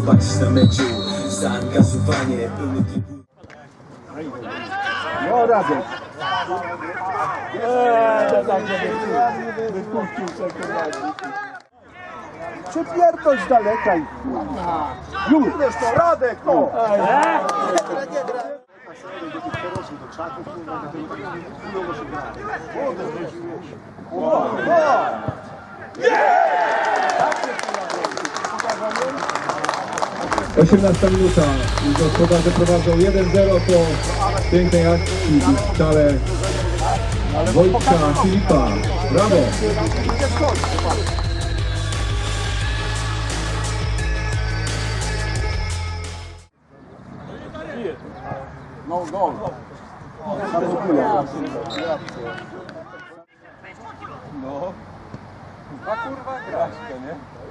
zobaczysz na meczu Zaangażowanie, pełny trybu No Radek. Eee, tak, wypuścił się z daleka i Już! Już to Radek, no! Osiemnasta minuta i gospodarze prowadzą 1-0 po pięknej akcji i strzale Wojtka Filipa. Brawo! No, gol. No. A kurwa grać to, nie?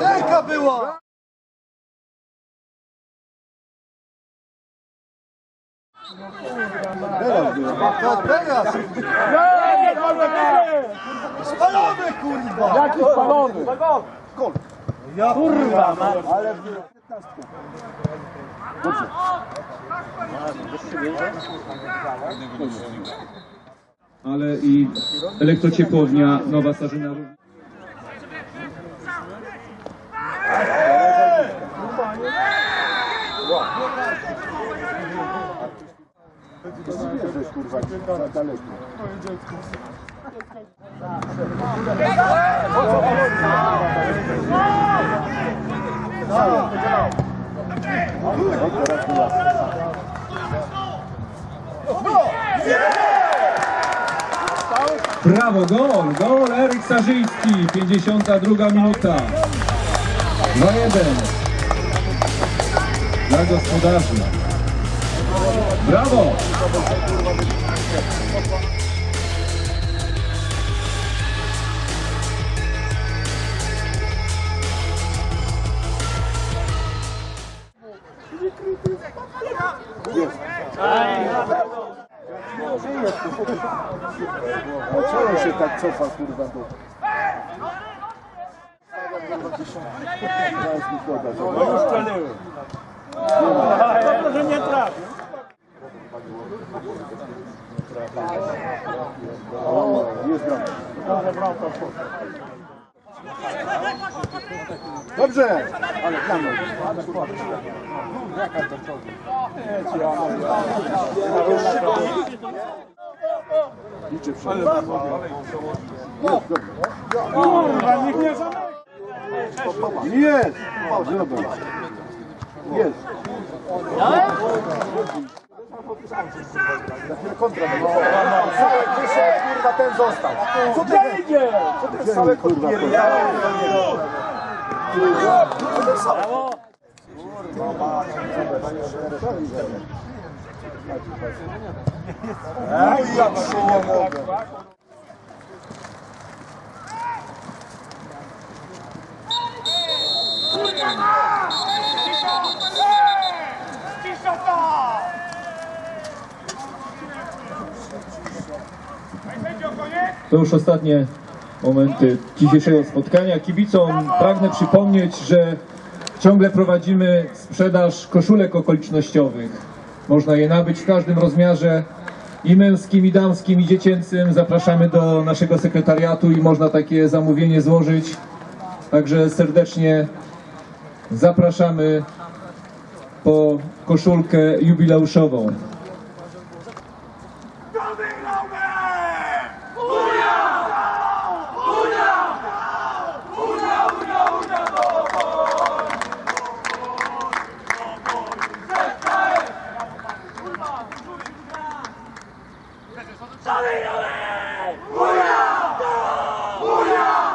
Ręka była! Teraz była. To teraz! Spalony kurwa! Jaki spalony? Gol! Ja kurwa! Ale w 15. Dobrze. Ale i elektrociepłownia Nowa Sarzyna. Jesteś kurwa za daleko. Teraz była. Brawo, gol! Gol Eryk Sarzyński, 52 minuta. 2-1 dla. Brawo! A czemu się tak cofa kurwa do... Zaraz mi poda. No już strzeliłem. Dobrze, że nie trafił. Jest bramka. Dobrze, ale tam. Liczę przed. Kurwa, niech nie zamyka. Jest! Jest. Za chwilę kontra. Sałek wyszedł, kurwa, ten został. Co ty idzie? Co ty Sałek odpierdala? Co ten Sałek? Kurwa, Ej, ja się nie mogę. To już ostatnie momenty dzisiejszego spotkania. Kibicom pragnę przypomnieć, że ciągle prowadzimy sprzedaż koszulek okolicznościowych. Można je nabyć w każdym rozmiarze i męskim, i damskim, i dziecięcym. Zapraszamy do naszego sekretariatu i można takie zamówienie złożyć. Także serdecznie zapraszamy po koszulkę jubileuszową. 서민놈의 무야! 무야!